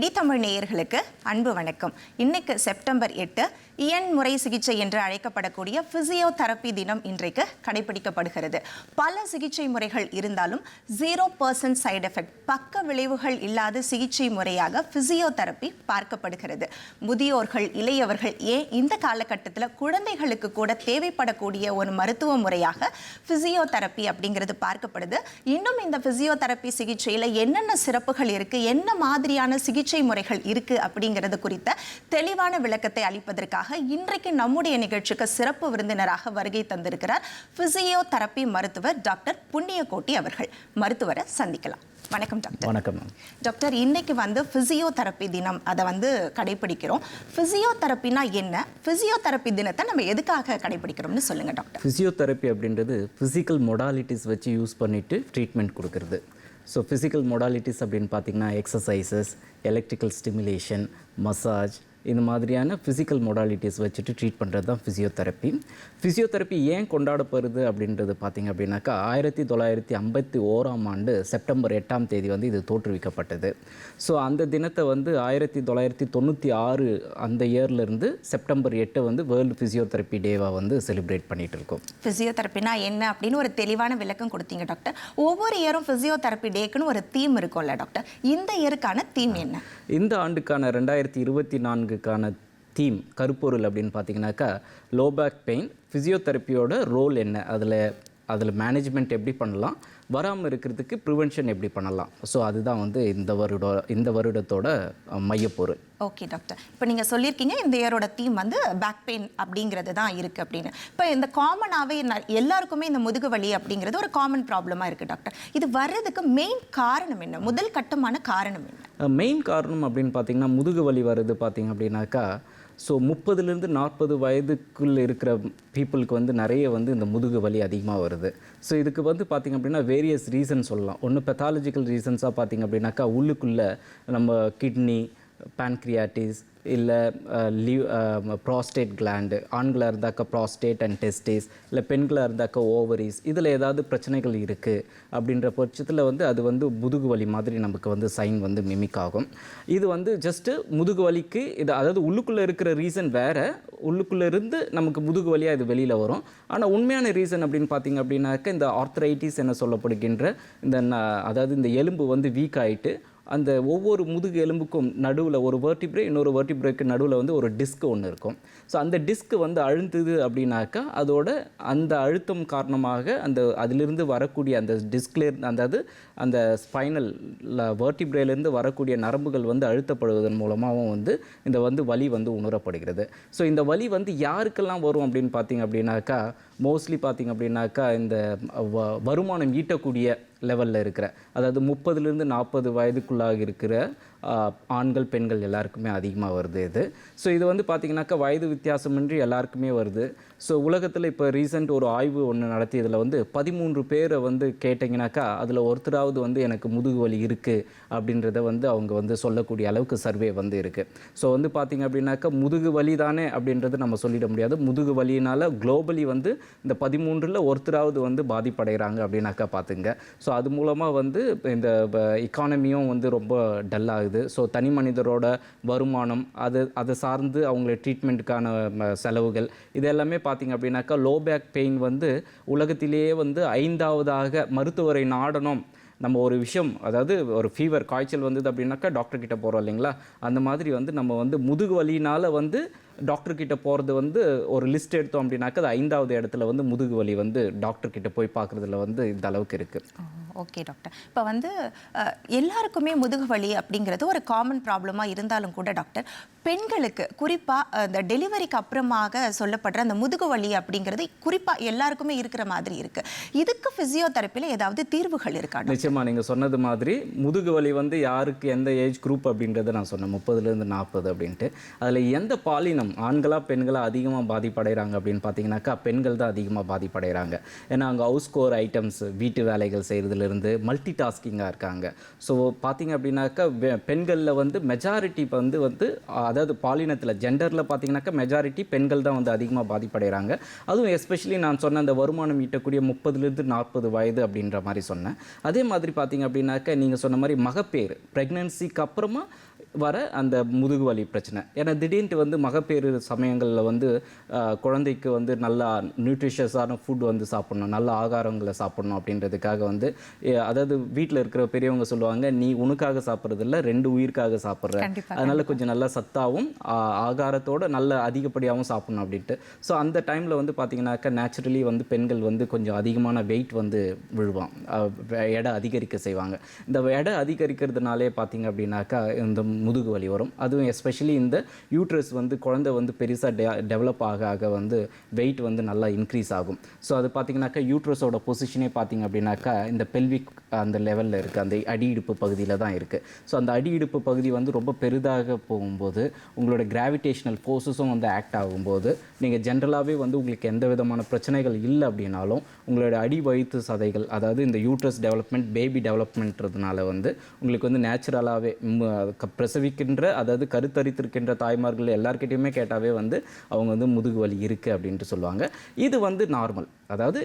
DD Tamil நேயர்களுக்கு அன்பு வணக்கம். இன்னைக்கு செப்டம்பர் எட்டு இயன் முறை சிகிச்சை என்று அழைக்கப்படக்கூடிய பிசியோதெரப்பி தினம் இன்றைக்கு கடைபிடிக்கப்படுகிறது. பல சிகிச்சை முறைகள் இருந்தாலும் ஜீரோ பர்சன்ட் சைடு எஃபெக்ட் பக்க விளைவுகள் இல்லாத சிகிச்சை முறையாக பிசியோதெரப்பி பார்க்கப்படுகிறது. முதியோர்கள் இளையவர்கள் ஏன் இந்த காலகட்டத்தில் குழந்தைகளுக்கு கூட தேவைப்படக்கூடிய ஒரு மருத்துவ முறையாக பிசியோதெரப்பி அப்படிங்கிறது பார்க்கப்படுது? இன்னும் இந்த பிசியோதெரப்பி சிகிச்சையில் என்னென்ன சிறப்புகள் இருக்கு? என்ன மாதிரியான சிகிச்சை முறைகள் இருக்கு அப்படிங்கிறது குறித்த தெளிவான விளக்கத்தை அளிப்பதற்காக இன்றைக்கு நம்முடைய நிகழ்ச்சிக்கு சிறப்பு விருந்தினராக வருகை தந்திருக்கிறார் பிசியோதெரப்பி மருத்துவர் டாக்டர் புண்ணியகோட்டி அவர்கள். மருத்துவரை சந்திக்கலாம். வணக்கம் டாக்டர். வணக்கம் டாக்டர் இன்னைக்கு வந்து பிசியோதெரப்பி தினம் அதை வந்து கடைபிடிக்கிறோம். பிசியோதெரப்பினா என்ன? பிசியோதெரப்பி தினத்தை நம்ம எதுக்காக கடைபிடிக்கிறோம்னு சொல்லுங்க டாக்டர். ஃபிசியோதெரப்பி அப்படின்றது ஃபிசிக்கல் மொடாலிட்டிஸ் வச்சு யூஸ் பண்ணிவிட்டு ட்ரீட்மெண்ட் கொடுக்கறது. ஸோ ஃபிசிக்கல் மொடாலிட்டிஸ் அப்படின்னு பார்த்தீங்கன்னா எக்ஸசைசஸ் எலக்ட்ரிக்கல் ஸ்டிமுலேஷன் மசாஜ் இந்த மாதிரியான ஃபிசிக்கல் மொடாலிட்டிஸ் வச்சுட்டு ட்ரீட் பண்ணுறது தான் ஃபிசியோதெரப்பி ஃபிசியோதெரப்பி ஏன் கொண்டாடப்படுது அப்படின்றது பார்த்தீங்க அப்படின்னாக்கா ஆயிரத்தி தொள்ளாயிரத்தி ஐம்பத்தி ஓராம் ஆண்டு செப்டம்பர் எட்டாம் தேதி வந்து இது தோற்றுவிக்கப்பட்டது. ஸோ அந்த தினத்தை வந்து ஆயிரத்தி தொள்ளாயிரத்தி தொண்ணூற்றி ஆறு அந்த இயர்லேருந்து செப்டம்பர் எட்டு வந்து வேர்ல்டு ஃபிசியோதெரப்பி டேவாக வந்து செலிப்ரேட் பண்ணிகிட்டு இருக்கோம் பிசியோதெரப்பினா என்ன அப்படின்னு ஒரு தெளிவான விளக்கம் கொடுத்தீங்க டாக்டர் ஒவ்வொரு இயரும் பிசியோதெரப்பி டேக்குன்னு ஒரு தீம் இருக்கும்ல டாக்டர் இந்த இயருக்கான தீம் என்ன? இந்த ஆண்டுக்கான ரெண்டாயிரத்தி இருபத்தி நான்குக்கான தீம் கருப்பொருள் அப்படின்னு பார்த்தீங்கன்னாக்கா லோ பேக் பெயின் ஃபிசியோதெரப்பியோட ரோல் என்ன? அதில் அதில் மேனேஜ்மெண்ட் எப்படி பண்ணலாம்? வராமல் இருக்கிறதுக்கு ப்ரிவென்ஷன் எப்படி பண்ணலாம்? ஸோ அதுதான் வந்து இந்த வருட இந்த வருடத்தோட மையப்பொருள் ஓகே டாக்டர் இப்போ நீங்கள் சொல்லியிருக்கீங்க இந்த இயரோட தீம் வந்து பேக் பெயின் அப்படிங்கிறது தான் இருக்குது அப்படின்னு. இப்போ இந்த காமனாகவே எல்லாருக்குமே இந்த முதுகு வலி அப்படிங்கிறது ஒரு காமன் ப்ராப்ளமாக இருக்குது டாக்டர் இது வர்றதுக்கு மெயின் காரணம் என்ன? முதல் கட்டமான காரணம் என்ன? மெயின் காரணம் அப்படின்னு பார்த்தீங்கன்னா முதுகு வலி வருது பார்த்தீங்க அப்படின்னாக்கா ஸோ முப்பதுலேருந்து நாற்பது வயதுக்குள்ளே இருக்கிற பீப்புளுக்கு வந்து நிறைய வந்து இந்த முதுகு வலி அதிகமாக வருது. ஸோ இதுக்கு வந்து பார்த்திங்க அப்படின்னா வேரியஸ் ரீசன் சொல்லலாம். ஒன்று பெத்தாலஜிக்கல் ரீசன்ஸாக பார்த்திங்க அப்படின்னாக்கா உள்ளுக்குள்ளே நம்ம கிட்னி pancreatitis இல்லை லிவ் ப்ராஸ்டேட் கிளாண்டு ஆண்களாக இருந்தாக்கா ப்ராஸ்டேட் அண்ட் டெஸ்டிஸ் இல்லை பெண்களாக இருந்தாக்கா ஓவரிஸ் இதில் ஏதாவது பிரச்சனைகள் இருக்குது அப்படின்ற பட்சத்தில் வந்து அது வந்து முதுகு வலி மாதிரி நமக்கு வந்து சைன் வந்து மிமிக் ஆகும். இது வந்து ஜஸ்ட்டு முதுகு வலிக்கு இது அதாவது உள்ளுக்குள்ளே இருக்கிற ரீசன் வேறு உள்ளுக்குள்ளே இருந்து நமக்கு முதுகு வலியாக இது வெளியில் வரும். ஆனால் உண்மையான ரீசன் அப்படின்னு பார்த்தீங்க அப்படின்னாக்க இந்த ஆர்த்ரைட்டிஸ் என சொல்லப்படுகின்ற இந்த அதாவது இந்த எலும்பு வந்து வீக் ஆகிட்டு அந்த ஒவ்வொரு முதுகு எலும்புக்கும் நடுவில் ஒரு வேர்டிப்ரே இன்னொரு வேர்டிப்ரேக்கு நடுவில் வந்து ஒரு டிஸ்க் ஒன்று இருக்கும். ஸோ அந்த டிஸ்க் வந்து அழுந்துது அப்படின்னாக்கா அதோட அந்த அழுத்தம் காரணமாக அந்த அதிலிருந்து வரக்கூடிய அந்த டிஸ்க்லே அதாவது அந்த ஸ்பைனல் வேர்டிப்ரேலேருந்து வரக்கூடிய நரம்புகள் வந்து அழுத்தப்படுவதன் மூலமாகவும் வந்து இந்த வந்து வலி வந்து உணரப்படுகிறது. ஸோ இந்த வலி வந்து யாருக்கெல்லாம் வரும் அப்படின்னு பார்த்தீங்க அப்படின்னாக்கா மோஸ்ட்லி பார்த்தீங்க அப்படின்னாக்கா இந்த வ- வருமானம் ஈட்டக்கூடிய லெவலில் இருக்கிற அதாவது முப்பதுலேருந்து நாற்பது வயதுக்குள்ளாக இருக்கிற ஆண்கள் பெண்கள் எல்லாருக்குமே அதிகமாக வருது இது. ஸோ இது வந்து பார்த்திங்கனாக்கா வயது வித்தியாசமின்றி எல்லாருக்குமே வருது. ஸோ உலகத்தில் இப்போ ரீசெண்ட் ஒரு ஆய்வு ஒன்று நடத்தியதில் வந்து பதிமூன்று பேரை வந்து கேட்டிங்கனாக்கா அதில் ஒருத்தராவது வந்து எனக்கு முதுகு வலி இருக்குது அப்படின்றத வந்து அவங்க வந்து சொல்லக்கூடிய அளவுக்கு சர்வே வந்து இருக்குது ஸோ வந்து பார்த்திங்க அப்படின்னாக்கா முதுகு வலி தானே அப்படின்றது நம்ம சொல்லிட முடியாது. முதுகு வலியினால் குளோபலி வந்து இந்த பதிமூன்றில் ஒருத்தராவது வந்து பாதிப்படைகிறாங்க அப்படின்னாக்கா பார்த்துங்க ஸோ அது மூலமாக வந்து இந்த இக்கானமியும் வந்து ரொம்ப டல்லாகுது ஆகுது ஸோ தனி மனிதரோட வருமானம் அது அதை சார்ந்து அவங்கள ட்ரீட்மெண்ட்டுக்கான செலவுகள் இது எல்லாமே பார்த்திங்க அப்படின்னாக்கா லோ பேக் பெயின் வந்து உலகத்திலேயே வந்து ஐந்தாவதாக மருத்துவரை நாடணும். நம்ம ஒரு விஷயம் அதாவது ஒரு ஃபீவர் காய்ச்சல் வந்தது அப்படின்னாக்கா டாக்டர் கிட்ட போகிறோம் இல்லைங்களா? அந்த மாதிரி வந்து நம்ம வந்து முதுகு வலினால் வந்து டாக்டர் கிட்ட போகிறது வந்து ஒரு லிஸ்ட் எடுத்தோம் அப்படின்னாக்கா அது ஐந்தாவது இடத்துல வந்து முதுகு வலி வந்து டாக்டர் கிட்ட போய் பார்க்குறதுல வந்து இந்த அளவுக்கு இருக்குது ஓகே டாக்டர். இப்போ வந்து எல்லாருக்குமே முதுகு வலி அப்படிங்கிறது ஒரு காமன் ப்ராப்ளமாக இருந்தாலும் கூட டாக்டர் பெண்களுக்கு குறிப்பாக இந்த டெலிவரிக்கு அப்புறமாக சொல்லப்படுற அந்த முதுகு வலி அப்படிங்கிறது குறிப்பாக எல்லாருக்குமே இருக்கிற மாதிரி இருக்கு. இதுக்கு ஃபிசியோதெரப்பியில் ஏதாவது தீர்வுகள் இருக்கா டாக்டர்? நிச்சயமா நீங்கள் சொன்னது மாதிரி முதுகு வலி வந்து யாருக்கு எந்த ஏஜ் குரூப் அப்படின்றத நான் சொன்னேன் முப்பதுலேருந்து நாற்பது அப்படின்ட்டு. அதில் எந்த பாலினம் ஆண்களாக பெண்களாக அதிகமாக பாதிப்படைகிறாங்க அப்படின்னு பார்த்தீங்கன்னாக்கா பெண்கள் தான் அதிகமாக பாதிப்படைகிறாங்க ஏன்னா அங்கே ஹவுஸ் கோர் ஐட்டம்ஸ் வீட்டு வேலைகள் செய்கிறதுலேருந்து மல்டி டாஸ்கிங்காக இருக்காங்க. ஸோ பார்த்தீங்க அப்படின்னாக்கா பெண்களில் வந்து மெஜாரிட்டி வந்து வந்து அதாவது பாலினத்தில் ஜெண்டரில் பார்த்தீங்கன்னாக்கா மெஜாரிட்டி பெண்கள் தான் வந்து அதிகமாக பாதிப்படைகிறாங்க அதுவும் எஸ்பெஷலி நான் சொன்ன அந்த வருமானம் ஈட்டக்கூடிய முப்பதுலேருந்து நாற்பது வயது அப்படின்ற மாதிரி சொன்னேன். அதே மாதிரி பார்த்தீங்க அப்படின்னாக்கா நீங்கள் சொன்ன மாதிரி மகப்பேறு ப்ரெக்னன்சிக்கு அப்புறமா வர அந்த முதுகு வலி பிரச்சனை. ஏன்னா திடீர்னு வந்து மகப்பேறு சமயங்களில் வந்து குழந்தைக்கு வந்து நல்லா நியூட்ரிஷியஸான ஃபுட் வந்து சாப்பிடணும் நல்ல ஆகாரங்களை சாப்பிடணும் அப்படின்றதுக்காக வந்து அதாவது வீட்டில் இருக்கிற பெரியவங்க சொல்லுவாங்க நீ உனக்காக சாப்பிட்றதில்ல ரெண்டு உயிருக்காக சாப்பிட்ற. அதனால கொஞ்சம் நல்ல சத்தாவும் ஆ- ஆகாரத்தோட நல்ல அதிகப்படியாகவும் சாப்பிடணும் அப்படின்ட்டு. ஸோ அந்த டைமில் வந்து பார்த்தீங்கன்னாக்கா நேச்சுரலி வந்து பெண்கள் வந்து கொஞ்சம் அதிகமான வெயிட் வந்து விழுவான் எடை அதிகரிக்க செய்வாங்க. இந்த எடை அதிகரிக்கிறதுனாலே பார்த்தீங்க அப்படின்னாக்கா இந்த முதுகு வலி வரும். அதுவும் எஸ்பெஷலி இந்த யூட்ரஸ் வந்து குழந்தை வந்து பெருசாக டெ டெவலப் ஆக ஆக வந்து வெயிட் வந்து நல்லா இன்க்ரீஸ் ஆகும். ஸோ அது பார்த்தீங்கன்னாக்கா யூட்ரஸோட பொசிஷனே பார்த்தீங்க அப்படின்னாக்கா இந்த பெல்விக் அந்த லெவலில் இருக்குது அந்த அடி இடுப்பு பகுதியில் தான் இருக்குது ஸோ அந்த அடி இடுப்பு பகுதி வந்து ரொம்ப பெரிதாக போகும்போது உங்களோட கிராவிடேஷனல் ஃபோர்ஸஸும் வந்து ஆக்ட் ஆகும்போது நீங்கள் ஜென்ரலாகவே வந்து உங்களுக்கு எந்த விதமான பிரச்சனைகள் இல்லை அப்படின்னாலும் உங்களோட அடி வயிற்று சதைகள் அதாவது இந்த யூட்ரஸ் டெவலப்மெண்ட் பேபி டெவலப்மெண்ட்றதுனால வந்து உங்களுக்கு வந்து நேச்சுரலாகவே பிரசவிக்கின்ற அதாவது கருத்தரித்திருக்கின்ற தாய்மார்கள் எல்லார்கிட்டயுமே கேட்டாவே வந்து அவங்க வந்து முதுகு வலி இருக்குது அப்படின்ட்டு சொல்லுவாங்க. இது வந்து நார்மல் அதாவது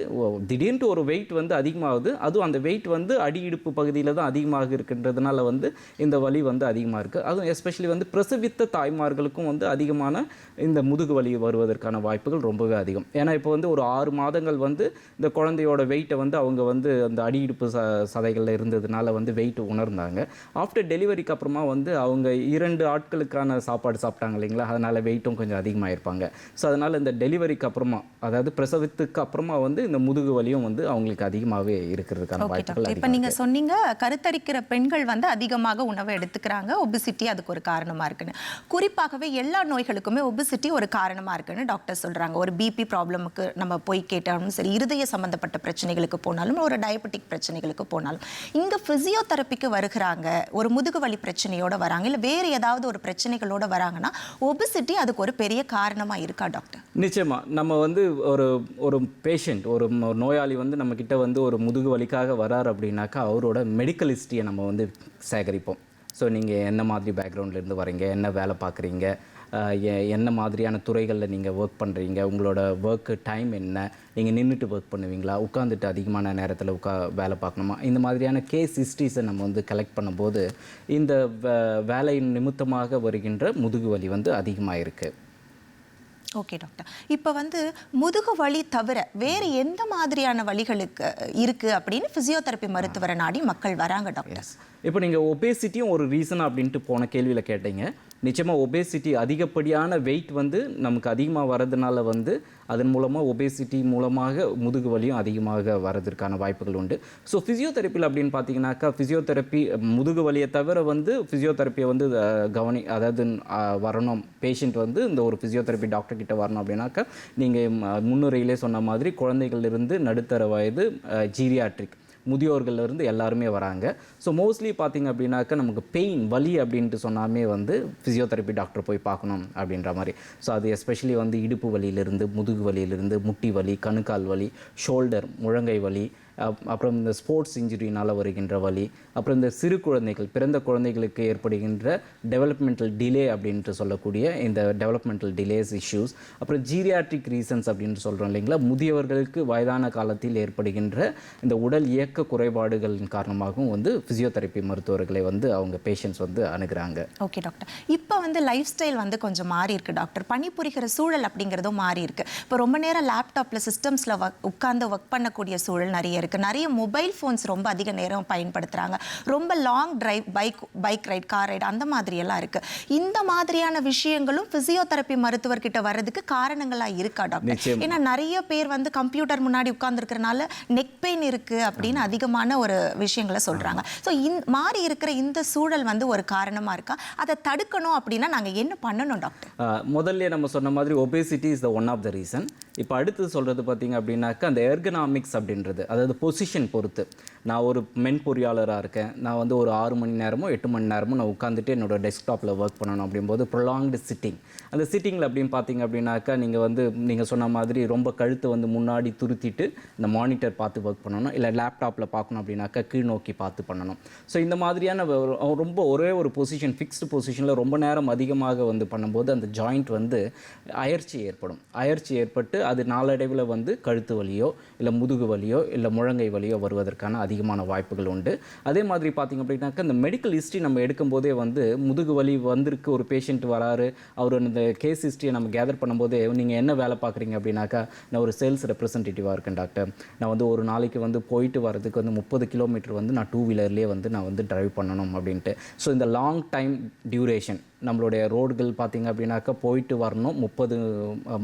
திடீர்னு ஒரு வெயிட் வந்து அதிகமாகுது. அதுவும் அந்த வெயிட் வந்து அடி இடுப்பு பகுதியில் தான் அதிகமாக இருக்கின்றதுனால வந்து இந்த வலி வந்து அதிகமாக இருக்குது அதுவும் எஸ்பெஷலி வந்து பிரசவித்த தாய்மார்களுக்கும் வந்து அதிகமான இந்த முதுகு வலி வருவதற்கான வாய்ப்புகள் ரொம்பவே அதிகம். ஏன்னா இப்போ வந்து ஒரு ஆறு மாதங்கள் வந்து இந்த குழந்தையோட வெயிட்டை வந்து அவங்க வந்து அந்த அடி இடுப்பு ச சதைகளில் இருந்ததுனால வந்து வெயிட் உணர்ந்தாங்க. ஆஃப்டர் டெலிவரிக்கு அப்புறமா வந்து அவங்க இரண்டு ஆட்களுக்கான சாப்பாடு சாப்பிட்டாங்க இல்லைங்களா? அதனால் வெயிட்டும் கொஞ்சம் அதிகமாக இருப்பாங்க ஸோ அதனால் இந்த டெலிவரிக்கு அப்புறமா அதாவது பிரசவத்துக்கு அப்புறமா வந்து இந்த முதுகு வலியும் வந்து அவங்களுக்கு அதிகமாகவே இருக்கிறதுக்கான வாய்ப்புகள் இப்போ அதிகம் நீங்க சொன்னீங்க கருத்தரிக்கிற பெண்கள் வந்து அதிகமாக உணவை எடுத்துக்கிறாங்க. ஒபிசிட்டி அதுக்கு ஒரு காரணமா இருக்குன்னு. குறிப்பாகவே எல்லா நோய்களுக்குமே ஒபிசிட்டி ஒரு காரணமா இருக்குன்னு டாக்டர் சொல்றாங்க. ஒரு பிபி ப்ராப்ளமுக்கு நம்ம போய் கேட்டாலும் சரி இருதய சம்பந்தப்பட்ட பிரச்சனைகளுக்கு போனாலும் ஒரு டயபெட்டிக் பிரச்சனைகளுக்கு போனாலும் இங்க பிசியோதெரப்பிக்கு வருகிறாங்க ஒரு முதுகு வலி பிரச்சனையோட வராங்க இல்லை வேறு ஏதாவது ஒரு பிரச்சனைகளோடு வராங்கன்னா ஒபிசிட்டி அதுக்கு ஒரு பெரிய காரணமாக இருக்கா டாக்டர் நிச்சயமாக நம்ம வந்து ஒரு ஒரு பேஷண்ட் ஒரு நோயாளி வந்து நம்மக்கிட்ட வந்து ஒரு முதுகு வலிக்காக வரார் அப்படின்னாக்கா அவரோட மெடிக்கல் ஹிஸ்ட்ரியை நம்ம வந்து சேகரிப்போம். ஸோ நீங்கள் என்ன மாதிரி பேக்ரவுண்ட்லேருந்து வரீங்க? என்ன வேலை பார்க்குறீங்க? என்ன மாதிரியான துறைகளில் நீங்கள் ஒர்க் பண்ணுறீங்க உங்களோட ஒர்க்கு டைம் என்ன? நீங்கள் நின்றுட்டு ஒர்க் பண்ணுவீங்களா? உட்காந்துட்டு அதிகமான நேரத்தில் உட்கா வேலை பார்க்கணுமா? இந்த மாதிரியான கேஸ் ஹிஸ்ட்ரிஸை நம்ம வந்து கலெக்ட் பண்ணும்போது இந்த வேலையின் நிமித்தமாக வருகின்ற முதுகு வலி வந்து அதிகமாக இருக்குது ஓகே டாக்டர் இப்போ வந்து முதுகு வலி தவிர வேறு எந்த மாதிரியான வலிகளுக்கு இருக்கு அப்படின்னு பிசியோதெரப்பி மருத்துவரை நாடி மக்கள் வராங்க டாக்டர் இப்போ நீங்கள் ஒபேசிட்டியும் ஒரு ரீசன் அப்படின்ட்டு போன கேள்வியில் கேட்டீங்க. நிச்சயமாக ஒபேசிட்டி அதிகப்படியான வெயிட் வந்து நமக்கு அதிகமாக வரதுனால வந்து அதன் மூலமாக ஒபேசிட்டி மூலமாக முதுகு வலியும் அதிகமாக வரதுக்கான வாய்ப்புகள் உண்டு. ஸோ ஃபிசியோதெரப்பியில் அப்படின்னு பார்த்தீங்கன்னாக்கா ஃபிசியோதெரப்பி முதுகு வலியை தவிர வந்து ஃபிசியோதெரப்பியை வந்து கவனி அதாவது வரணும். பேஷண்ட் வந்து இந்த ஒரு ஃபிசியோதெரப்பி டாக்டர் கிட்ட வரணும் அப்படின்னாக்கா நீங்கள் முன்னுரையிலே சொன்ன மாதிரி குழந்தைகளிலிருந்து நடுத்தர வயது ஜீரியாட்ரிக் முதியோர்கள்லேருந்து எல்லாருமே வராங்க. ஸோ மோஸ்ட்லி பார்த்தீங்க அப்படின்னாக்கா நமக்கு பெயின் வலி அப்படின்ட்டு சொன்னாமே வந்து ஃபிசியோதெரப்பி டாக்டர் போய் பார்க்கணும் அப்படின்ற மாதிரி. ஸோ அது எஸ்பெஷலி வந்து இடுப்பு வலியிலிருந்து முதுகு வலியிலிருந்து முட்டி வலி கணுக்கால் வலி ஷோல்டர் முழங்கை வலி அப்புறம் இந்த ஸ்போர்ட்ஸ் இன்ஜுரினால் வருகின்ற வலி அப்புறம் இந்த சிறு குழந்தைகள் பிறந்த குழந்தைகளுக்கு ஏற்படுகின்ற டெவலப்மெண்டல் டிலே அப்படின்ட்டு சொல்லக்கூடிய இந்த டெவலப்மெண்டல் டிலேஸ் இஷ்யூஸ் அப்புறம் ஜீரியாட்ரிக் ரீசன்ஸ் அப்படின்னு சொல்கிறோம் இல்லைங்களா? முதியவர்களுக்கு வயதான காலத்தில் ஏற்படுகின்ற இந்த உடல் இயக்க குறைபாடுகளின் காரணமாகவும் வந்து ஃபிசியோதெரப்பி மருத்துவர்களை வந்து அவங்க பேஷண்ட்ஸ் வந்து அணுகிறாங்க. ஓகே டாக்டர் இப்போ வந்து லைஃப் ஸ்டைல் வந்து கொஞ்சம் மாறி இருக்கு டாக்டர் பணிபுரிகிற சூழல் அப்படிங்கிறதும் மாறி இருக்கு. இப்போ ரொம்ப நேரம் லேப்டாப்ல சிஸ்டம்ஸ்ல உட்கார்ந்து ஒர்க் பண்ணக்கூடிய சூழல் நிறைய இருக்கு. நிறைய மொபைல் ஃபோன்ஸ் ரொம்ப அதிக நேரம் பயன்படுத்துறாங்க. ரொம்ப long drive bike bike ride car ride அந்த மாதிரி எல்லாம் இருக்கு. இந்த மாதிரியான விஷயங்களும் பிசியோதெரப்பி மருத்துவர்கிட்ட வர்றதுக்கு காரணங்களா இருக்கா டாக்டர். ஏன்னா நிறைய பேர் வந்து கம்ப்யூட்டர் முன்னாடி உட்கார்ந்துருக்கறனால நெக் பெயின் இருக்கு அப்படின்னு அதிகமான ஒரு விஷயங்களை சொல்றாங்க. ஸோ இந் மாறி இருக்கிற இந்த சூழல் வந்து ஒரு காரணமா இருக்கா? அதை தடுக்கணும் அப்படின்னா நாங்க என்ன பண்ணணும் டாக்டர் முதல்ல நம்ம சொன்ன மாதிரி obesity is the one of the reason இப்போ அடுத்து சொல்கிறது பார்த்தீங்க அப்படின்னாக்கா அந்த எர்கனாமிக்ஸ் அப்படின்றது. அதாவது பொசிஷன் பொறுத்து. நான் ஒரு மென் பொறியாளராக இருக்கேன். நான் வந்து ஒரு ஆறு மணி நேரமோ எட்டு மணி நேரமோ நான் உட்காந்துட்டு என்னோட டெஸ்க்டாப்பில் ஒர்க் பண்ணணும் அப்படிங்கும்போது ப்ரொலாங்டு சிட்டிங் அந்த சிட்டிங்கில் அப்படின்னு பார்த்தீங்க அப்படின்னாக்கா நீங்கள் வந்து நீங்கள் சொன்ன மாதிரி ரொம்ப கழுத்தை வந்து முன்னாடி துருத்திட்டு இந்த மானிட்டர் பார்த்து ஒர்க் பண்ணணும். இல்லை லேப்டாப்பில் பார்க்கணும் அப்படின்னாக்கா கீழ் நோக்கி பார்த்து பண்ணணும். ஸோ இந்த மாதிரியான ரொம்ப ஒரே ஒரு பொசிஷன் ஃபிக்ஸ்டு பொசிஷனில் ரொம்ப நேரம் அதிகமாக வந்து பண்ணும்போது அந்த ஜாயிண்ட் வந்து அயற்சி ஏற்படும். அயற்சி ஏற்பட்டு அது நாளடைவில் வந்து கழுத்து வலியோ இல்லை முதுகு வலியோ இல்லை முழங்கை வலியோ வருவதற்கான அதிகமான வாய்ப்புகள் உண்டு. அதே மாதிரி பார்த்தீங்க அப்படின்னாக்கா இந்த மெடிக்கல் ஹிஸ்ட்ரி நம்ம எடுக்கும்போதே வந்து முதுகு வலி வந்திருக்கு ஒரு பேஷண்ட் வராரு அவர் இந்த கேஸ் ஹிஸ்ட்ரியை நம்ம கேதர் பண்ணும்போதே நீங்கள் என்ன வேலை பார்க்குறீங்க அப்படின்னாக்கா நான் ஒரு சேல்ஸ் ரெப்ரசன்டேட்டிவாக இருக்கேன் டாக்டர் நான் வந்து ஒரு நாளைக்கு வந்து போயிட்டு வரதுக்கு வந்து முப்பது கிலோமீட்டர் வந்து நான் டூ வீலர்லேயே வந்து நான் வந்து டிரைவ் பண்ணணும் அப்படின்ட்டு. ஸோ இந்த லாங் டைம் டியூரேஷன் நம்மளுடைய ரோடுகள் பார்த்திங்க அப்படின்னாக்கா போயிட்டு வரணும். முப்பது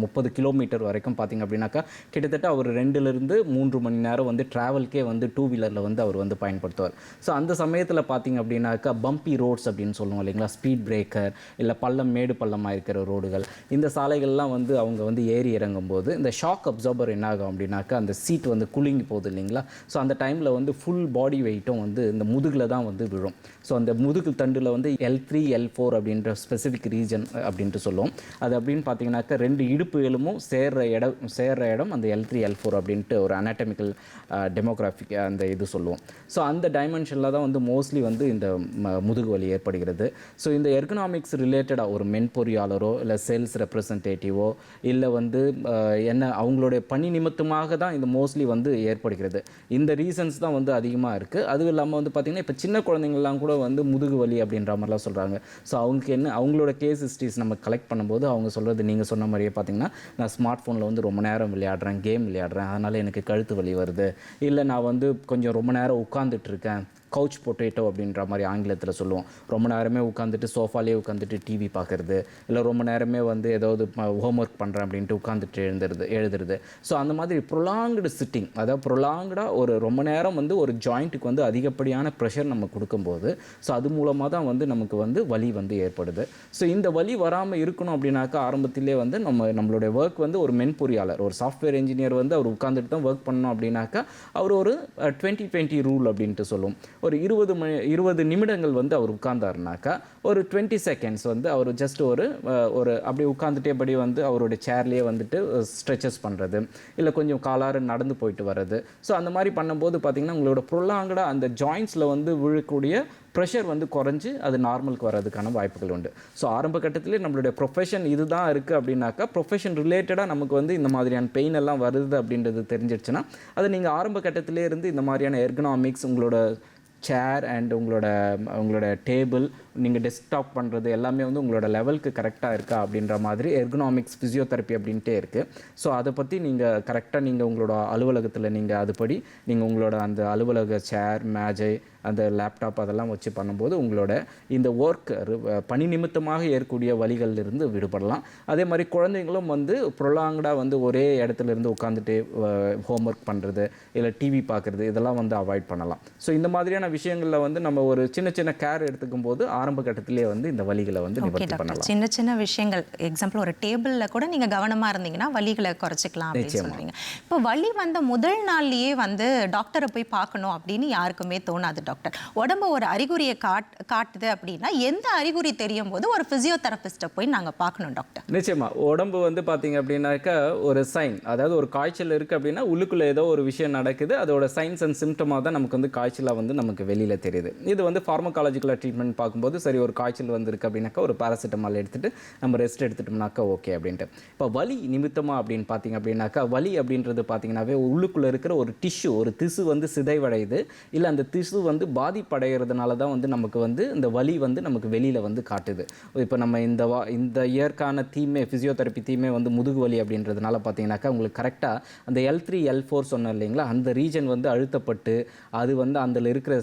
முப்பது கிலோமீட்டர் வரைக்கும் பார்த்தீங்க அப்படின்னாக்கா கிட்டத்தட்ட அவர் ரெண்டுலேருந்து மூன்று மணி நேரம் வந்து ட்ராவல்க்கே வந்து டூ வீலரில் வந்து அவர் வந்து பயன்படுத்துவார். ஸோ அந்த சமயத்தில் பார்த்தீங்க அப்படின்னாக்கா பம்பி ரோட்ஸ் அப்படின்னு சொல்லுவோம் இல்லைங்களா? ஸ்பீட் பிரேக்கர் இல்லை பள்ளம் மேடு பள்ளமாக இருக்கிற ரோடுகள். இந்த சாலைகள்லாம் வந்து அவங்க வந்து ஏறி இறங்கும்போது இந்த ஷாக் அப்சார்பர் என்ன ஆகும் அப்படின்னாக்கா அந்த சீட் வந்து குலுங்கி போகுது இல்லைங்களா? ஸோ அந்த டைமில் வந்து ஃபுல் பாடி வெயிட்டும் வந்து இந்த முதுகில் தான் வந்து விழும். ஸோ அந்த முதுகு தண்டில் வந்து எல் த்ரீ எல் ஃபோர் அப்படின்ற ஸ்பெசிஃபிக் ரீஜன் அப்படின்ட்டு சொல்லுவோம் அது அப்படின்னு பார்த்தீங்கன்னாக்கா ரெண்டு இடுப்பு எலும்பும் சேர்ற இடம் சேர்ற இடம் அந்த எல் த்ரீ எல் ஃபோர் அப்படின்ட்டு ஒரு அனாட்டமிக்கல் டெமோக்ராஃபிக் அந்த இது சொல்லுவோம். ஸோ அந்த டைமென்ஷனில் தான் வந்து மோஸ்ட்லி வந்து இந்த ம- முதுகு வலி ஏற்படுகிறது. ஸோ இந்த எர்கனாமிக்ஸ் ரிலேட்டடாக ஒரு மென்பொறியாளரோ இல்லை சேல்ஸ் ரெப்ரசன்டேட்டிவோ இல்லை வந்து என்ன அவங்களுடைய பணி நிமித்தமாக தான் இந்த மோஸ்ட்லி வந்து ஏற்படுகிறது. இந்த ரீசன்ஸ் தான் வந்து அதிகமாக இருக்குது அதுவும் இல்லாமல் வந்து பார்த்திங்கன்னா இப்போ சின்ன குழந்தைங்கள்லாம் கூட வந்து முதுகு வலி அப்படின்ற மாதிரிலாம் சொல்கிறாங்க ஸோ அவங்களுக்கு என்ன அவங்களோட கேஸ் ஹிஸ்ட்ரிஸ் நம்ம கலெக்ட் பண்ணும்போது அவங்க சொல்கிறது நீங்கள் சொன்ன மாதிரியே பார்த்தீங்கன்னா நான் ஸ்மார்ட் ஃபோனில் வந்து ரொம்ப நேரம் விளையாடுறேன் கேம் விளையாடுறேன் அதனால் எனக்கு கழுத்து வலி வருது. இல்லை நான் வந்து கொஞ்சம் ரொம்ப நேரம் உட்காந்துட்டு இருக்கேன். கவுச் பொட்டேட்டோ அப்படின்ற மாதிரி ஆங்கிலத்தில் சொல்லுவோம். ரொம்ப நேரமே உட்காந்துட்டு சோஃபாலே உட்காந்துட்டு டிவி பார்க்குறது இல்லை ரொம்ப நேரமே வந்து ஏதாவது ஹோம் ஒர்க் பண்ணுறேன் அப்படின்ட்டு உட்காந்துட்டு எழுதுறது எழுதுறது. ஸோ அந்த மாதிரி ப்ரொலாங்டு சிட்டிங் அதாவது ப்ரொலாங்டாக ஒரு ரொம்ப நேரம் வந்து ஒரு ஜாயிண்ட்டுக்கு வந்து அதிகப்படியான ப்ரெஷர் நம்ம கொடுக்கும்போது ஸோ அது மூலமாக தான் வந்து நமக்கு வந்து வலி வந்து ஏற்படுது. ஸோ இந்த வலி வராமல் இருக்கணும் அப்படின்னாக்கா ஆரம்பத்திலே வந்து நம்ம நம்மளுடைய ஒர்க் வந்து ஒரு மென்பொறியாளர் ஒரு சாஃப்ட்வேர் இன்ஜினியர் வந்து அவர் உட்காந்துட்டு தான் ஒர்க் பண்ணணும் அப்படின்னாக்கா அவர் ஒரு டுவெண்ட்டி டுவெண்ட்டி ரூல் அப்படின்ட்டு சொல்லுவோம் ஒரு இருபது மணி இருபது நிமிடங்கள் வந்து அவர் உட்கார்ந்தாருனாக்கா ஒரு டுவெண்ட்டி செகண்ட்ஸ் வந்து அவர் ஜஸ்ட் ஒரு ஒரு அப்படி உட்காந்துட்டேபடி வந்து அவருடைய சேர்லேயே வந்துட்டு ஸ்ட்ரெச்சஸ் பண்ணுறது இல்லை கொஞ்சம் காலாறு நடந்து போயிட்டு வர்றது. ஸோ அந்த மாதிரி பண்ணும்போது பார்த்திங்கன்னா உங்களோட ப்ரொலாங்கடாக அந்த ஜாயின்ஸில் வந்து விழக்கூடிய ப்ரெஷர் வந்து குறைஞ்சி அது நார்மலுக்கு வர்றதுக்கான வாய்ப்புகள் உண்டு. ஸோ ஆரம்ப கட்டத்திலே நம்மளுடைய ப்ரொஃபஷன் இதுதான் இருக்குது அப்படின்னாக்கா ப்ரொஃபஷன் ரிலேட்டடாக நமக்கு வந்து இந்த மாதிரியான பெயின் எல்லாம் வருது அப்படின்றது தெரிஞ்சிடுச்சுன்னா அது நீங்கள் ஆரம்ப கட்டத்திலே இருந்து இந்த மாதிரியான எர்கனாமிக்ஸ் உங்களோட சேர் அண்ட் உங்களோட உங்களோட டேபிள் நீங்கள் டெஸ்க்டாப் பண்ணுறது எல்லாமே வந்து உங்களோட லெவலுக்கு கரெக்டாக இருக்கா அப்படின்ற மாதிரி எர்கனாமிக்ஸ் ஃபிசியோதெரப்பி அப்படின்ட்டே இருக்குது ஸோ அதை பற்றி நீங்கள் கரெக்டாக நீங்கள் உங்களோட அலுவலகத்தில் நீங்கள் அதுபடி நீங்கள் உங்களோட அந்த அலுவலக சேர் மேஜை அந்த லேப்டாப் அதெல்லாம் வச்சு பண்ணும்போது உங்களோட இந்த ஒர்க் பணி நிமித்தமாக ஏற்கக்கூடிய வழிகளிலிருந்து விடுபடலாம். அதே மாதிரி குழந்தைங்களும் வந்து ப்ரொலாங்டாக வந்து ஒரே இடத்துல இருந்து ஹோம் ஒர்க் பண்ணுறது இல்லை டிவி பார்க்குறது இதெல்லாம் வந்து அவாய்ட் பண்ணலாம். ஸோ இந்த மாதிரியான விஷயங்களில் வந்து நம்ம ஒரு சின்ன சின்ன கேர் எடுத்துக்கும் போது ஆரம்ப கட்டத்திலே வந்து இந்த வலிகளை வந்து நிவர்த்தி பண்ணலாம். சின்ன சின்ன விஷயங்கள் எக்ஸாம்பிள் ஒரு டேபிள்ல கூட நீங்க கவனமா இருந்தீங்கன்னா வலிகளை குறைச்சிக்கலாம் அப்படின்னு. சொல்றீங்க. இப்போ வலி வந்த முதல் நாள்லயே வந்து டாக்டரை போய் பார்க்கணும் அப்படின்னு யாருக்குமே தோணாது டாக்டர் உடம்பு ஒரு அறிகுறியை காட் காட்டுது அப்படின்னா எந்த அறிகுறி தெரியும் போது ஒரு பிசியோதெரபிஸ்ட்டை போய் நாங்க பார்க்கணும் டாக்டர் நிச்சயமா. உடம்பு வந்து பார்த்தீங்க அப்படின்னாக்கா ஒரு சைன் அதாவது ஒரு காய்ச்சல் இருக்குது அப்படின்னா உள்ளுக்குள்ளே ஏதோ ஒரு விஷயம் நடக்குது அதோட சைன்ஸ் அண்ட் சிம்டமாக தான் நமக்கு வந்து காய்ச்சலாக வந்து நமக்கு வெளியில் தெரியுது. இது வந்து ஃபார்மகாலஜிக்கல் ட்ரீட்மெண்ட் பார்க்கும்போது சரி ஒரு காய்ச்சல் வந்திருக்கு அப்படின்னாக்கா ஒரு பாராசிட்டமால் எடுத்துகிட்டு நம்ம ரெஸ்ட் எடுத்துட்டோம்னாக்கா ஓகே அப்படின்ட்டு. இப்போ வலி நிமித்தமாக அப்படின்னு பார்த்தீங்க அப்படின்னாக்கா வலி அப்படின்றது பார்த்தீங்கன்னாவே உள்ளுக்குள்ளே இருக்கிற ஒரு டிஷ்யூ ஒரு திசு வந்து சிதைவடையுது. இல்லை அந்த திசு வந்து பாதிப்படைகிறதுனால தான் வந்து நமக்கு வந்து இந்த வலி வந்து நமக்கு வெளியில் வந்து காட்டுது. இப்போ நம்ம இந்த வா இந்த இயற்கான தீமே ஃபிசியோதெரப்பி தீமே வந்து முதுகு வலி அப்படின்றதுனால பார்த்தீங்கன்னாக்கா உங்களுக்கு கரெக்டாக அந்த எல் த்ரீ எல் ஃபோர் சொன்னோம் இல்லைங்களா அந்த ரீஜன் வந்து அழுத்தப்பட்டு அது வந்து அதில் இருக்கிற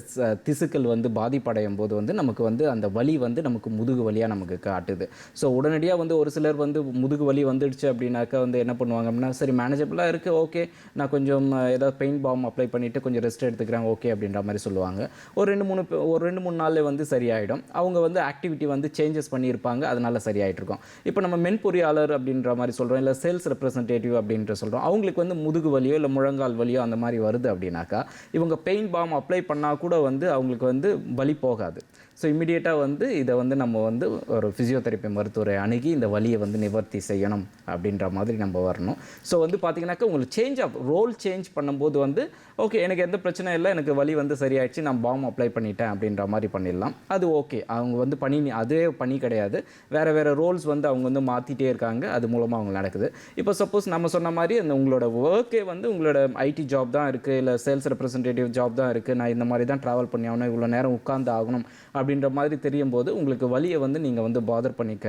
திசுக்கள் வந்து பாதிப்படையும் போது வந்து நமக்கு வந்து அந்த வலி வந்து நமக்கு முதுகு வலியாக நமக்கு காட்டுது. ஸோ உடனடியாக வந்து ஒரு சிலர் வந்து முதுகு வலி வந்துடுச்சு அப்படின்னாக்கா வந்து என்ன பண்ணுவாங்க அப்படின்னா சரி மேனேஜபிளாக இருக்குது ஓகே நான் கொஞ்சம் ஏதாவது பெயின் பாம் அப்ளை பண்ணிவிட்டு கொஞ்சம் ரெஸ்ட் எடுத்துக்கிறேன் ஓகே அப்படின்ற மாதிரி சொல்லுவாங்க. ஒரு ரெண்டு மூணு ஒரு ரெண்டு மூணு நாளில் வந்து சரியாயிடும். அவங்க வந்து ஆக்டிவிட்டி வந்து சேஞ்சஸ் பண்ணியிருப்பாங்க அதனால் சரியாயிட்டிருக்கும் இப்போ நம்ம மென்பொறியாளர் அப்படின்ற மாதிரி சொல்கிறோம் இல்லை சேல்ஸ் ரெப்ரசன்டேட்டிவ் அப்படின்ற சொல்கிறோம் அவங்களுக்கு வந்து முதுகு வலியோ இல்லை முழங்கால் வலியோ அந்த மாதிரி வருது அப்படின்னாக்கா இவங்க பெயின் பாம் அப்ளை பண்ணால் கூட வந்து அவங்களுக்கு வந்து வலி போகாது. ஸோ இமிடியேட்டாக வந்து இதை வந்து நம்ம வந்து ஒரு ஃபிசியோதெரப்பி மருத்துவரை அணுகி இந்த வலியை வந்து நிவர்த்தி செய்யணும் அப்படின்ற மாதிரி நம்ம வரணும். ஸோ வந்து பார்த்தீங்கன்னாக்கா உங்களுக்கு சேஞ்ச் ஆஃப் ரோல் சேஞ்ச் பண்ணும்போது வந்து ஓகே எனக்கு எந்த பிரச்சனை இல்லை எனக்கு வலி வந்து சரியாயிடுச்சு நான் பாம் அப்ளை பண்ணிட்டேன் அப்படின்ற மாதிரி பண்ணிடலாம். அது ஓகே அவங்க வந்து பணி அதே பணி கிடையாது. வேறு வேறு ரோல்ஸ் வந்து அவங்க வந்து மாற்றிட்டே இருக்காங்க. அது மூலமாக அவங்க நடக்குது. இப்போ சப்போஸ் நம்ம சொன்ன மாதிரி அந்த உங்களோட ஒர்க்கே வந்து உங்களோட ஐடி ஜாப் தான் இருக்குது இல்லை சேல்ஸ் ரெப்ரசன்டேட்டிவ் ஜாப் தான் இருக்குது நான் இந்த மாதிரி தான் ட்ராவல் பண்ணி ஆகணும் இவ்வளோ நேரம் உட்காந்து ஆகணும் அப்படின்ற மாதிரி தெரியும் போது உங்களுக்கு வலியை வந்து நீங்கள் வந்து பாதர் பண்ணிக்க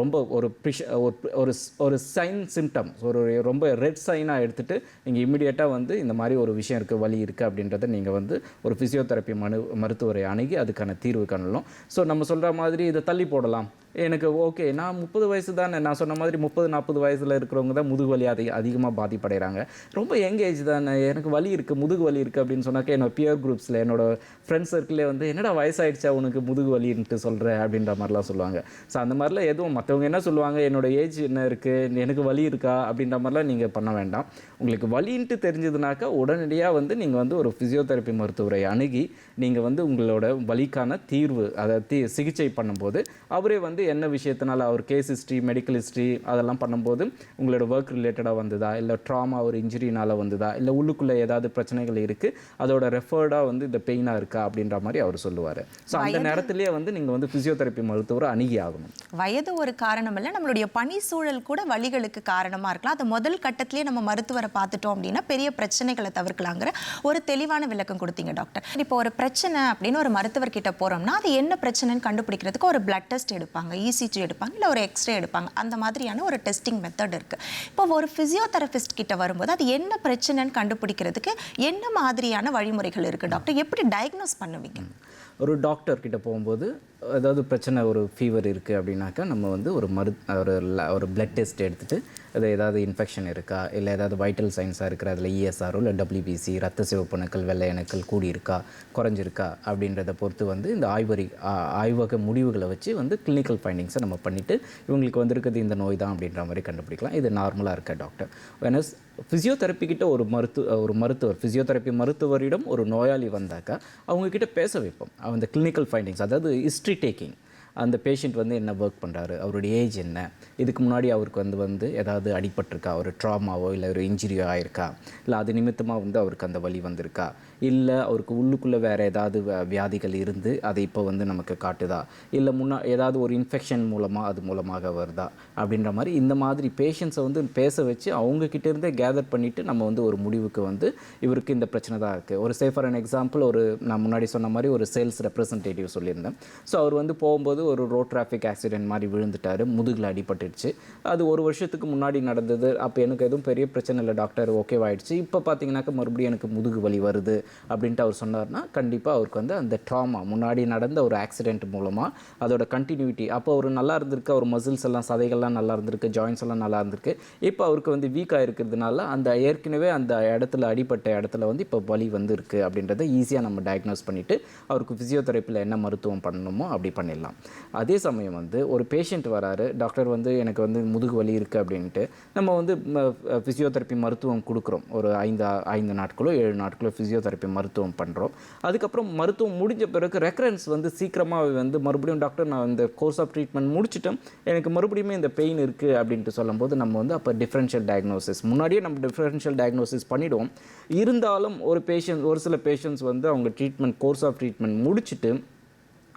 ரொம்ப ஒரு ப்ரிஷ் ஒரு ஒரு ஒரு சைன் சிம்டம்ஸ் ஒரு ரொம்ப ரெட் சைனாக எடுத்துகிட்டு நீங்கள் இமிடியேட்டாக வந்து இந்த மாதிரி ஒரு விஷயம் இருக்குது வலி இருக்குது அப்படின்றத நீங்கள் வந்து ஒரு ஃபிசியோதெரப்பி மனு மருத்துவரை அணுகி அதுக்கான தீர்வு காணலாம். ஸோ நம்ம சொல்கிற மாதிரி இதை தள்ளி போடலாம். எனக்கு ஓகே நான் முப்பது வயசு தானே நான் சொன்ன மாதிரி முப்பது நாற்பது வயசில் இருக்கிறவங்க தான் முதுகு வலி அதிக அதிகமாக பாதிப்படைகிறாங்க ரொம்ப யங் ஏஜ் தானே எனக்கு வலி இருக்குது முதுகு வலி இருக்குது அப்படின்னு சொன்னாக்க என்னோட பியர் குரூப்ஸில் என்னோடய ஃப்ரெண்ட்ஸ் சர்க்கிளே வந்து என்னடா வயசாயிடுச்சா உனக்கு முதுகு வலின்ட்டு சொல்கிற அப்படின்ற மாதிரிலாம் சொல்லுவாங்க. ஸோ அந்த மாதிரிலாம் எதுவும் மற்றவங்க என்ன சொல்லுவாங்க? என்னோட ஏஜ் என்ன இருக்குது எனக்கு வலி இருக்கா? அப்படின்ற மாதிரிலாம் நீங்கள் பண்ண வேண்டாம். உங்களுக்கு வலின்ட்டு தெரிஞ்சதுனாக்கா உடனடியாக வந்து நீங்கள் வந்து ஒரு ஃபிசியோதெரப்பி மருத்துவரை அணுகி நீங்கள் வந்து உங்களோட வலிக்கான தீர்வு அதை தீ சிகிச்சை பண்ணும்போது அவரே வந்து என்ன விஷயத்தினால அவர் கேஸ் ஹிஸ்ட்ரி மெடிக்கல் ஹிஸ்ட்ரி அதெல்லாம் பண்ணும்போது உங்களோட ஒர்க் ரிலேட்டடாக வந்ததா? இல்லை ட்ராமா ஒரு இன்ஜுரினால வந்ததா? இல்லை உள்ளுக்குள்ளே ஏதாவது பிரச்சனைகள் இருக்குது அதோட ரெஃபர்டாக வந்து இந்த பெயினாக இருக்கா? அப்படின்ற மாதிரி அவர் சொல்லுவார். ஸோ அந்த நேரத்திலேயே வந்து நீங்கள் வந்து ஃபிசியோதெரப்பி மருத்துவரை அணுகி ஆகணும் வயது ஒரு காரணம் இல்லை. நம்மளுடைய பணி சூழல் கூட வலிகளுக்கு காரணமாக இருக்கலாம். அது முதல் கட்டத்திலேயே நம்ம மருத்துவரை பார்த்துட்டோம் அப்படின்னா பெரிய பிரச்சனைகளை தவிர்க்கலாங்கிற ஒரு தெளிவான விளக்கம் கொடுத்தீங்க டாக்டர் இப்போ ஒரு பிரச்சனை அப்படின்னு ஒரு மருத்துவர் கிட்ட போறோம்னா அது என்ன பிரச்சனைன்னு கண்டுபிடிக்கிறதுக்கு ஒரு பிளட் டெஸ்ட் எடுப்பாங்க. இசிஜி எடுப்பாங்க இல்லை ஒரு எக்ஸ்ரே எடுப்பாங்க. அந்த மாதிரியான ஒரு டெஸ்டிங் மெத்தட் இருக்குது இப்போ ஒரு ஃபிசியோதெரபிஸ்ட் கிட்ட வரும்போது அது என்ன பிரச்சனைன்னு கண்டுபிடிக்கிறதுக்கு என்ன மாதிரியான வழிமுறைகள் இருக்குது டாக்டர் எப்படி டயக்னோஸ் பண்ணுவீங்க? ஒரு டாக்டர் கிட்ட போகும்போது ஏதாவது பிரச்சனை ஒரு ஃபீவர் இருக்குது அப்படின்னாக்கா நம்ம வந்து ஒரு மரு ஒரு ஒரு பிளட் டெஸ்ட் எடுத்துகிட்டு அது ஏதாவது இன்ஃபெக்ஷன் இருக்கா? இல்லை ஏதாவது வைட்டல் சைன்ஸாக இருக்கிற அதில் இஎஸ்ஆரோ இல்லை டபிள்யூபிசி ரத்த சிவப்பணுக்கள் வெள்ளை அணுக்கள் கூடி இருக்கா குறைஞ்சிருக்கா? அப்படின்றத பொறுத்து வந்து இந்த ஆய்வறி ஆய்வக முடிவுகளை வச்சு வந்து கிளினிக்கல் ஃபைண்டிங்ஸை நம்ம பண்ணிவிட்டு இவங்களுக்கு வந்திருக்கிறது இந்த நோய் தான் அப்படின்ற மாதிரி கண்டுபிடிக்கலாம். இது நார்மலாக இருக்க டாக்டர் வெனஸ் ஃபிசியோதெரப்பி கிட்ட ஒரு மருத்துவ ஒரு மருத்துவர் ஃபிசியோதெரப்பி மருத்துவரிடம் ஒரு நோயாளி வந்தாக்கா அவங்க கிட்ட பேச வைப்போம். அந்த கிளினிக்கல் ஃபைண்டிங்ஸ் அதாவது ஹிஸ்ட்ரி டேக்கிங் அந்த பேஷண்ட் வந்து என்ன ஒர்க் பண்ணுறாரு அவருடைய ஏஜ் என்ன? இதுக்கு முன்னாடி அவருக்கு வந்து வந்து ஏதாவது அடிபட்டிருக்கா? ஒரு ட்ராமாவோ இல்லை ஒரு இன்ஜுரியோ ஆயிருக்கா? இல்லை அது நிமித்தமாக வந்து அவருக்கு அந்த வழி வந்திருக்கா? இல்லை அவருக்கு உள்ளுக்குள்ளே வேறு ஏதாவது வியாதிகள் இருந்து அதை இப்போ வந்து நமக்கு காட்டுதா? இல்லை முன்னா ஏதாவது ஒரு இன்ஃபெக்ஷன் மூலமாக அது மூலமாக வருதா? அப்படின்ற மாதிரி இந்த மாதிரி பேஷண்ட்ஸை வந்து பேச வச்சு அவங்க இருந்தே கேதர் பண்ணிவிட்டு நம்ம வந்து ஒரு முடிவுக்கு வந்து இவருக்கு இந்த பிரச்சனை தான் இருக்குது ஒரு சே ஃபார் எக்ஸாம்பிள் ஒரு நான் முன்னாடி சொன்ன மாதிரி ஒரு சேல்ஸ் ரெப்ரசன்டேட்டிவ் சொல்லியிருந்தேன். ஸோ அவர் வந்து போகும்போது ஒரு ரோட் டிராஃபிக் ஆக்சிடென்ட் மாதிரி விழுந்துட்டார். முதுகில் அடிபட்டுடுச்சு. அது ஒரு வருஷத்துக்கு முன்னாடி நடந்தது. அப்போ எனக்கு எதுவும் பெரிய பிரச்சனை இல்லை டாக்டர் ஓகேவாயிடுச்சு இப்போ பார்த்தீங்கன்னாக்கா மறுபடியும் எனக்கு முதுகு வலி வருது அப்படின்ட்டு அவர் சொன்னார்னா கண்டிப்பாக அவருக்கு வந்து அந்த ட்ராமா முன்னாடி நடந்த ஒரு ஆக்சிடென்ட் மூலமாக அதோட கண்டினியூட்டி அப்போ அவர் நல்லா இருந்திருக்கு. அவர் மசில்ஸ் எல்லாம் சதைகள்லாம் நல்லா இருந்திருக்கு. ஜாயின்ஸ் எல்லாம் நல்லா இருந்திருக்கு. இப்போ அவருக்கு வந்து வீக்காக இருக்கிறதுனால அந்த ஏற்கனவே அந்த இடத்துல அடிப்பட்ட இடத்துல வந்து இப்போ வலி வந்திருக்கு அப்படின்றத ஈஸியாக நம்ம டயக்னோஸ் பண்ணிவிட்டு அவருக்கு ஃபிசியோதெரப்பியில் என்ன மருத்துவம் பண்ணணுமோ அப்படி பண்ணிடலாம். அதே சமயம் வந்து ஒரு பேஷண்ட் வராரு டாக்டர் வந்து எனக்கு வந்து முதுகு வலி இருக்குது அப்படின்ட்டு நம்ம வந்து ஃபிசியோதெரப்பி மருத்துவம் கொடுக்குறோம். ஒரு ஐந்து ஐந்து நாட்களோ ஏழு நாட்களோ ஃபிசியோதெரப்பி மருத்துவம் பண்ணுறோம் அதுக்கப்புறம் மருத்துவம் முடிஞ்ச பிறகு ரெக்கரன்ஸ் வந்து சீக்கிரமாக வந்து மறுபடியும் டாக்டர் நான் இந்த கோர்ஸ் ஆஃப் ட்ரீட்மெண்ட் முடிச்சிட்டேன். எனக்கு மறுபடியுமே இந்த பெயின் இருக்குது அப்படின்ட்டு சொல்லும்போது நம்ம வந்து அப்போ டிஃப்ரென்ஷியல் டயக்னோசிஸ் முன்னாடியே நம்ம டிஃப்ரென்ஷியல் டயக்னோசிஸ் பண்ணிவிடுவோம் இருந்தாலும் ஒரு பேஷண்ட் ஒரு சில பேஷண்ட்ஸ் வந்து அவங்க ட்ரீட்மெண்ட் கோர்ஸ் ஆஃப் ட்ரீட்மெண்ட் முடிச்சுட்டு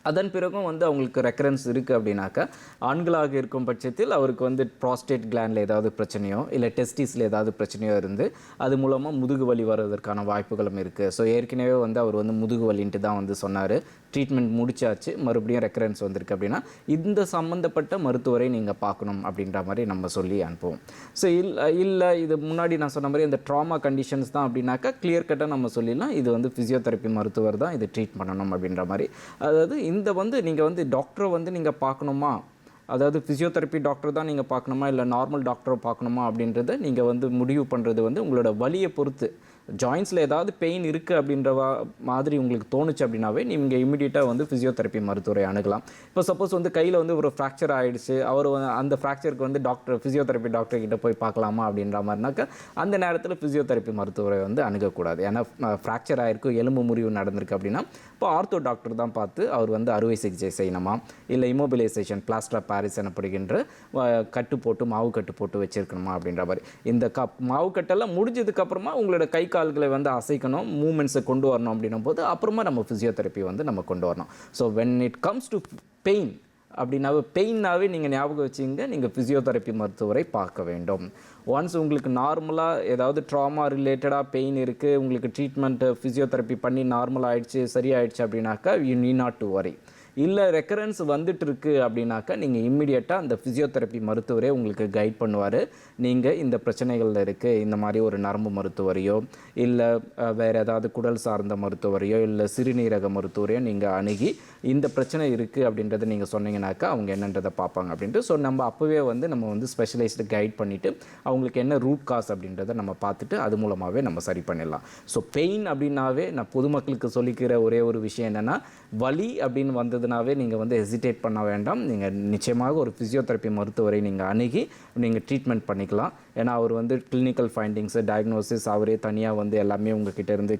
அதன் பிறகும் வந்து அவங்களுக்கு ரெக்கரன்ஸ் இருக்குது அப்படின்னாக்கா ஆண்களாக இருக்கும் பட்சத்தில் அவருக்கு வந்து ப்ராஸ்டேட் கிளாண்டில் ஏதாவது பிரச்சனையோ இல்லை டெஸ்டிஸில் ஏதாவது பிரச்சனையோ இருந்து அது மூலமாக முதுகு வலி வர்றதற்கான வாய்ப்புகளும் இருக்குது ஸோ ஏற்கனவே வந்து அவர் வந்து முதுகு வலின்ட்டு தான் வந்து சொன்னார். ட்ரீட்மெண்ட் முடிச்சாச்சு மறுபடியும் ரெக்கரன்ஸ் வந்திருக்கு அப்படின்னா இந்த சம்மந்தப்பட்ட மருத்துவரை நீங்கள் பார்க்கணும் அப்படின்ற மாதிரி நம்ம சொல்லி அனுப்புவோம். ஸோ இல்லை இல்லை இது முன்னாடி நான் சொன்ன மாதிரி இந்த ட்ராமா கண்டிஷன்ஸ் தான் அப்படின்னாக்கா கிளியர் கட்டாக நம்ம சொல்லிடலாம். இது வந்து ஃபிசியோதெரப்பி மருத்துவர் தான் இது ட்ரீட் பண்ணணும் அப்படின்ற மாதிரி. அதாவது இந்த வந்து நீங்கள் வந்து டாக்டரை வந்து நீங்கள் பார்க்கணுமா? அதாவது ஃபிசியோதெரப்பி டாக்டர் தான் நீங்கள் பார்க்கணுமா? இல்லை நார்மல் டாக்டரை பார்க்கணுமா? அப்படின்றத நீங்கள் வந்து முடிவு பண்ணுறது வந்து உங்களோட வலியை பொறுத்து. ஜாயின்ஸில் ஏதாவது பெயின் இருக்குது அப்படின்றவா மாதிரி உங்களுக்கு தோணுச்சு அப்படின்னாவே நீங்கள் இமிடியேட்டாக வந்து ஃபிசியோதெரப்பி மருத்துவரை அணுகலாம். இப்போ சப்போஸ் வந்து கையில் வந்து ஒரு ஃப்ராக்சர் ஆகிடுச்சு அவர் அந்த ஃப்ராக்சருக்கு வந்து டாக்டர் ஃபிசியோதெரப்பி டாக்டர் கிட்ட போய் பார்க்கலாமா அப்படின்ற மாதிரினாக்கா அந்த நேரத்தில் ஃபிசியோதெரப்பி மருத்துவரை வந்து அணுகக்கூடாது. ஏன்னா ஃப்ராக்சர் ஆயிருக்கு எலும்பு முறிவு நடந்திருக்கு அப்படின்னா இப்போ ஆர்த்தோ டாக்டர் தான் பார்த்து அவர் வந்து அறுவை சிகிச்சை செய்யணுமா? இல்லை இமோபிலைசேஷன் பிளாஸ்டர் பாரிஸ் எனப்படுகின்ற கட்டு போட்டு மாவு கட்டு போட்டு வச்சிருக்கணுமா அப்படின்ற மாதிரி. இந்த கப் மாவு கட்டெல்லாம் முடிஞ்சதுக்கப்புறமா உங்களோட கை கால்களை வந்து அசைக்கணும் மூமெண்ட்ஸை கொண்டு வரணும் அப்படின்னும் போது அப்புறமா நம்ம ஃபிசியோதெரப்பி வந்து நம்ம கொண்டு வரணும். So when it comes to pain அப்படின்னாவே பெயின்னாவே நீங்கள் ஞாபகம் வச்சுங்க நீங்கள் ஃபிசியோதெரப்பி மருத்துவரை பார்க்க வேண்டும். ஒன்ஸ் உங்களுக்கு நார்மலாக ஏதாவது ட்ராமா ரிலேட்டடாக பெயின் இருக்குது உங்களுக்கு ட்ரீட்மெண்ட்டு ஃபிசியோதெரப்பி பண்ணி நார்மல் ஆகிடுச்சு சரியாயிடுச்சு அப்படின்னாக்கா யூ நீ நாட் டு வரி இல்லை ரெக்கரன்ஸ் வந்துட்டு இருக்கு அப்படின்னாக்கா நீங்கள் இம்மிடியட்டாக அந்த ஃபிசியோதெரப்பி மருத்துவரே உங்களுக்கு கைட் பண்ணுவார். நீங்கள் இந்த பிரச்சனைகளில் இருக்குது இந்த மாதிரி ஒரு நரம்பு மருத்துவரையோ இல்லை வேறு ஏதாவது குடல் சார்ந்த மருத்துவரையோ இல்லை சிறுநீரக மருத்துவரையோ நீங்கள் அணுகி இந்த பிரச்சனை இருக்குது அப்படின்றத நீங்கள் சொன்னீங்கனாக்கா அவங்க என்னன்றதை பார்ப்பாங்க அப்படின்ட்டு. ஸோ நம்ம அப்போவே வந்து நம்ம வந்து ஸ்பெஷலைஸ்டு கைட் பண்ணிவிட்டு அவங்களுக்கு என்ன ரூட் காஸ் அப்படின்றத நம்ம பார்த்துட்டு அது மூலமாகவே நம்ம சரி பண்ணிடலாம். ஸோ பெயின் அப்படின்னாவே நான் பொதுமக்களுக்கு சொல்லிக்கிற ஒரே ஒரு விஷயம் என்னென்னா வலி அப்படின்னு வந்ததுனாவே நீங்கள் வந்து ஹெசிடேட் பண்ண வேண்டாம். நீங்கள் நிச்சயமாக ஒரு ஃபிசியோதெரப்பி மருத்துவரை நீங்கள் அணுகி நீங்கள் ட்ரீட்மெண்ட் பண்ணிக்கலாம். ஏன்னா அவர் வந்து கிளினிக்கல் ஃபைண்டிங்ஸு டயக்னோசிஸ் அவரே தனியாக வந்து எல்லாமே உங்ககிட்ட இருந்து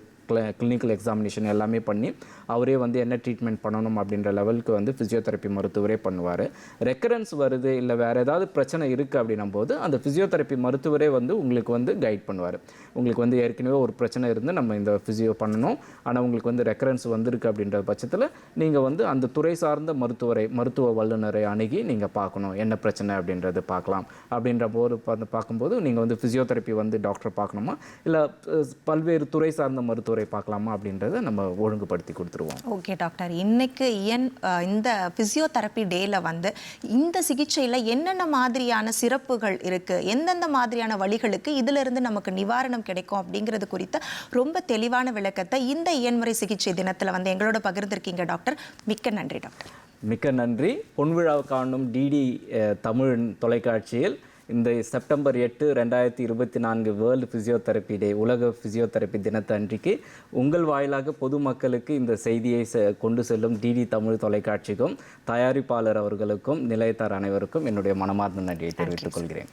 கிளினிக்கல் எக்ஸாமினேஷன் எல்லாமே பண்ணி அவரே வந்து என்ன ட்ரீட்மெண்ட் பண்ணணும் அப்படின்ற லெவலுக்கு வந்து ஃபிசியோதெரப்பி மருத்துவரே பண்ணுவார். ரெக்கரன்ஸ் வருது இல்லை வேறு ஏதாவது பிரச்சனை இருக்குது அப்படின்னும் போது அந்த ஃபிசியோதெரப்பி மருத்துவரே வந்து உங்களுக்கு வந்து கைட் பண்ணுவார். உங்களுக்கு வந்து ஏற்கனவே ஒரு பிரச்சனை இருந்து நம்ம இந்த ஃபிசியோ பண்ணணும். ஆனால் உங்களுக்கு வந்து ரெக்கரன்ஸ் வந்திருக்கு அப்படின்ற பட்சத்தில் நீங்கள் வந்து அந்த துறை சார்ந்த மருத்துவரை மருத்துவ வல்லுநரை அணுகி நீங்கள் பார்க்கணும். என்ன பிரச்சனை அப்படின்றது பார்க்கலாம். அப்படின்ற போது பார்க்கும்போது நீங்கள் வந்து ஃபிசியோதெரப்பி வந்து டாக்டர் பார்க்கணுமா? இல்லை பல்வேறு துறை சார்ந்த மருத்துவரை பார்க்கலாமா அப்படின்றத நம்ம ஒழுங்குபடுத்தி கொடுத்துருவோம். Okay doctor. இன்னைக்கு என் இந்த ஃபிசியோதெரப்பி டேல வந்து இந்த சிகிச்சையில் என்னென்ன மாதிரியான சிறப்புகள் இருக்கு? எந்தெந்த மாதிரியான வழிகளுக்கு இதுல இருந்து நமக்கு நிவாரணம் கிடைக்கும் அப்படிங்கிறது குறித்த ரொம்ப தெளிவான விளக்கத்தை இந்த இயன்முறை சிகிச்சை தினத்துல வந்து எங்களோட பகிர்ந்திருக்கீங்க டாக்டர். மிக்க நன்றி டாக்டர். மிக்க நன்றி. பொன்விழா காணும் டிடி தமிழ் தொலைக்காட்சியில் இந்த செப்டம்பர் எட்டு ரெண்டாயிரத்தி இருபத்தி நான்கு வேர்ல்டு ஃபிசியோதெரப்பி டே உலக ஃபிசியோதெரப்பி தினத்தன்றைக்கு உங்கள் வாயிலாக பொதுமக்களுக்கு இந்த செய்தியை செ- கொண்டு செல்லும் டிடி தமிழ் தொலைக்காட்சிக்கும் தயாரிப்பாளர் அவர்களுக்கும் நிலையத்தார் அனைவருக்கும் என்னுடைய மனமார்ந்த நன்றியை தெரிவித்துக் கொள்கிறேன்.